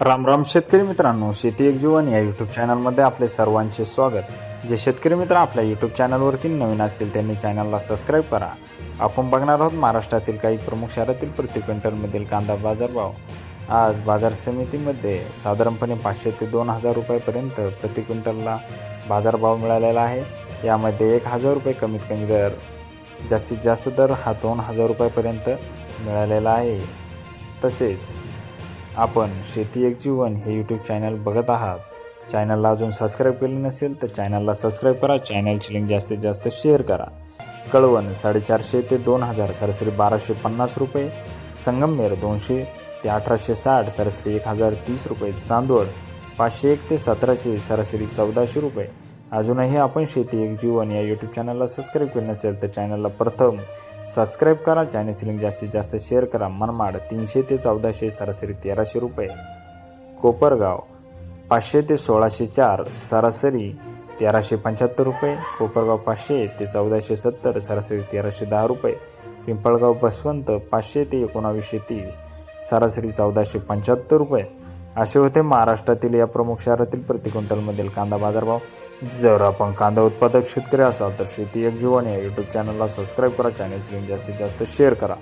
राम राम शेतकरी मित्रांनो शेती एक जीवन या यूट्यूब चॅनलमध्ये आपले सर्वांचे स्वागत. जे शेतकरी मित्र आपल्या यूट्यूब चॅनलवरती नवीन असतील त्यांनी चॅनलला सबस्क्राईब करा. आपण बघणार आहोत महाराष्ट्रातील काही प्रमुख शहरातील प्रति क्विंटलमधील कांदा बाजारभाव आज बाजार समितीमध्ये साधारणपणे पाचशे ते दोन हजार रुपयापर्यंत प्रति क्विंटलला बाजारभाव मिळालेला आहे. यामध्ये एक हजार रुपये कमीत कमी दर जास्तीत जास्त दर हा दोन हजार रुपयापर्यंत मिळालेला आहे. तसेच आपण शेती एक जीवन हे यूट्यूब चॅनल बघत आहात. चॅनलला अजून सबस्क्राईब केले नसेल तर चॅनलला सबस्क्राईब करा. चॅनलची लिंक जास्तीत जास्त शेअर करा. कळवण साडेचारशे ते दोन हजार सरासरी बाराशे पन्नास रुपये. संगमनेर दोनशे ते अठराशे साठ सरासरी एक हजार तीस रुपये. चांदवड पाचशे एक ते सतराशे सरासरी चौदाशे रुपये. अजूनही आपण शेती एक जीवन या यूट्यूब चॅनलला सबस्क्राईब केले नसेल तर चॅनलला प्रथम सबस्क्राईब करा. चॅनलची लिंक जास्तीत जास्त शेअर करा. मनमाड तीनशे ते चौदाशे सरासरी तेराशे रुपये. कोपरगाव पाचशे ते सोळाशे चार सरासरी तेराशे पंच्याहत्तर रुपये. कोपरगाव पाचशे ते चौदाशे सत्तर सरासरी तेराशे दहा रुपये. पिंपळगाव बसवंत पाचशे ते एकोणावीसशे तीस सरासरी चौदाशे पंच्याहत्तर रुपये. असे होते महाराष्ट्रातील या प्रमुख शहरातील प्रति क्विंटलमधील कांदा बाजारभाव. जर आपण कांदा उत्पादक शेतकरी असाल तर शेती एक जीवन या यूट्यूब चॅनलला सबस्क्राईब करा. चॅनलची जास्तीत जास्त शेअर करा.